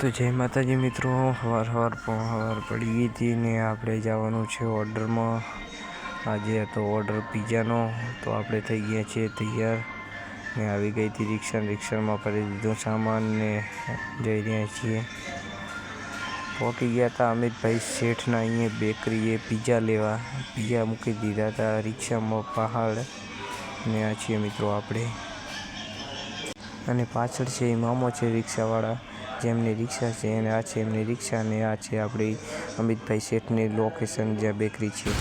તો જય માતાજી મિત્રો, હવાર હવાર હવાર પડી ગઈ હતી ને આપણે જવાનું છે ઓર્ડરમાં. આજે હતો ઓર્ડર પીઝાનો, તો આપણે થઈ ગયા છીએ તૈયાર. ને આવી ગઈ હતી રિક્ષા રિક્ષામાં ફરી દીધો સામાન ને જઈ રહ્યા છીએ. પહોંચી ગયા હતા અમિતભાઈ શેઠના અહીંયા બેકરીએ પીઝા લેવા. પિઝા મૂકી દીધા હતા રિક્ષામાં પહાડ. ને આ છીએ મિત્રો આપણે. અને પાછળ છે એ મામો છે રિક્ષાવાળા. જેમની રિક્ષા છે અને આ છે એમની રિક્ષા અને આ છે આપણી અમિતભાઈ શેઠની લોકેશન જ્યાં બેકરી છે.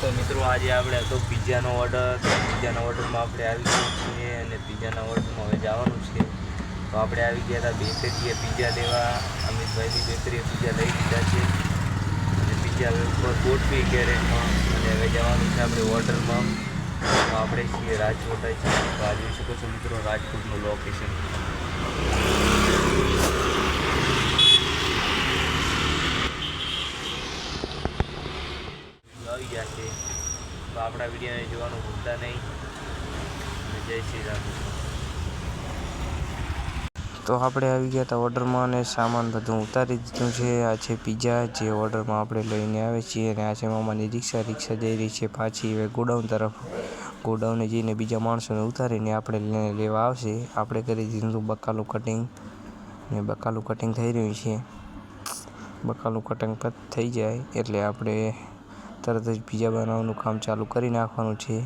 તો મિત્રો આજે આપણે હતો પિઝાનો ઓર્ડર પિઝાના ઓર્ડરમાં આપણે આવી ગયા છીએ અને પિઝાના ઓર્ડરમાં હવે જવાનું છે. તો આપણે આવી ગયા હતા બેકરીએ પિઝા લેવા અમિતભાઈની બેકરીએ પિઝા લઈ લીધા છે. અને પિઝા હવે ઉપર ગોઠવી કેરેટમાં અને હવે જવાનું છે આપણે ઓર્ડરમાં તો આપણે છીએ રાજકોટ જ છીએ. તો આ જોઈ શકો છો મિત્રો રાજકોટનું લોકેશન આવી ગયા તો આપણા વિડીયોને જોવાનું ભૂલતા નહીં. જય શ્રી રામ. તો આપણે આવી ગયા હતા ઓર્ડરમાં અને સામાન બધું ઉતારી દીધું છે. આ છે પીઝા જે ઓર્ડરમાં આપણે લઈને આવે છીએ અને આ છે મામાની રિક્ષા. રિક્ષા જઈ રહી છે પાછી હવે ગોડાઉન તરફ. ગોડાઉને જઈને બીજા માણસોને ઉતારીને આપણે લઈને લેવા આવશે. આપણે કરી દીધું બકાલું કટિંગ ને બકાલું કટિંગ થઈ રહ્યું છે. બકાલું કટિંગ પણ થઈ જાય એટલે આપણે તરત જ બીજા બનાવવાનું કામ ચાલુ કરી નાખવાનું છે.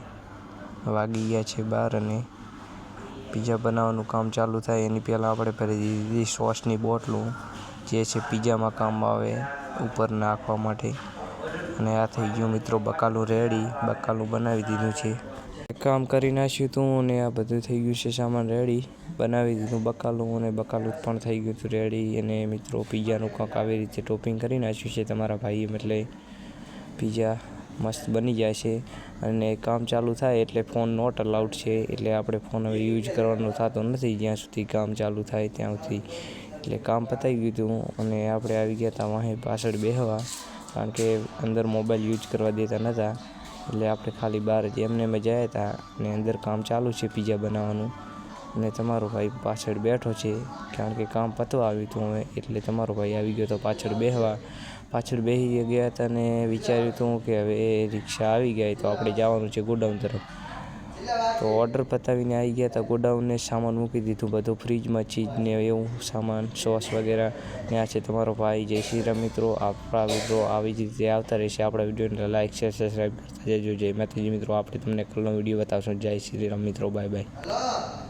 વાગી ગયા છે બાર અને પીઝા બનાવવાનું કામ ચાલુ થાય એની પહેલાં આપણે ભરી દીધી સોસની બોટલું, જે છે પીઝામાં કામ આવે ઉપર નાખવા માટે. અને આ થઈ ગયું મિત્રો બકાલું રેડી, બકાલું બનાવી દીધું છે. કામ કરી નાખ્યું હતું અને આ બધું થઈ ગયું છે સામાન રેડી. બનાવી દીધું બકાલું અને બકાલું પણ થઈ ગયું હતું રેડી. અને મિત્રો પીઝાનું કંઈક આવી રીતે ટોપિંગ કરી નાખ્યું છે તમારા ભાઈએ એટલે પિઝા મસ્ત બની જાય છે અને કામ ચાલુ થાય એટલે ફોન નોટ અલાઉડ છે એટલે આપણે ફોન હવે યુઝ કરવાનો થતો નથી જ્યાં સુધી કામ ચાલુ થાય ત્યાં સુધી. એટલે કામ પતાવી ગયું હતું અને આપણે આવી ગયા હતા વાંહે પાછળ બેહવા કારણ કે અંદર મોબાઈલ યુઝ કરવા દેતા નહોતા એટલે આપણે ખાલી બહાર જ એમને એમ હતા અને અંદર કામ ચાલુ છે પિઝા બનાવવાનું. અને તમારો ભાઈ પાછળ બેઠો છે, કારણ કે કામ પતવા આવ્યું હતું હવે એટલે તમારો ભાઈ આવી ગયો તો પાછળ બેહવા. પાછળ બેસી ગયા હતા અને વિચાર્યું હતું કે હવે રિક્ષા આવી ગઈ તો આપણે જવાનું છે ગોડાઉન તરફ. તો ઓર્ડર પતાવીને આવી ગયા હતા ગોડાઉનને, સામાન મૂકી દીધું, બધું ફ્રીજમાં ચીજ ને એવું સામાન સોસ વગેરે. ને આ છે તમારો ભાઈ. જય શ્રી રામ મિત્રો. આપણા મિત્રો આવી જ રીતે આવતા રહેશે. આપણા વિડીયોને લાઇક શેર સબસ્ક્રાઈબ કરતા જજો. જય માતાજી મિત્રો. આપણે તમને કલનો વીડિયો બતાવશું. જય શ્રી રામ મિત્રો. Bye bye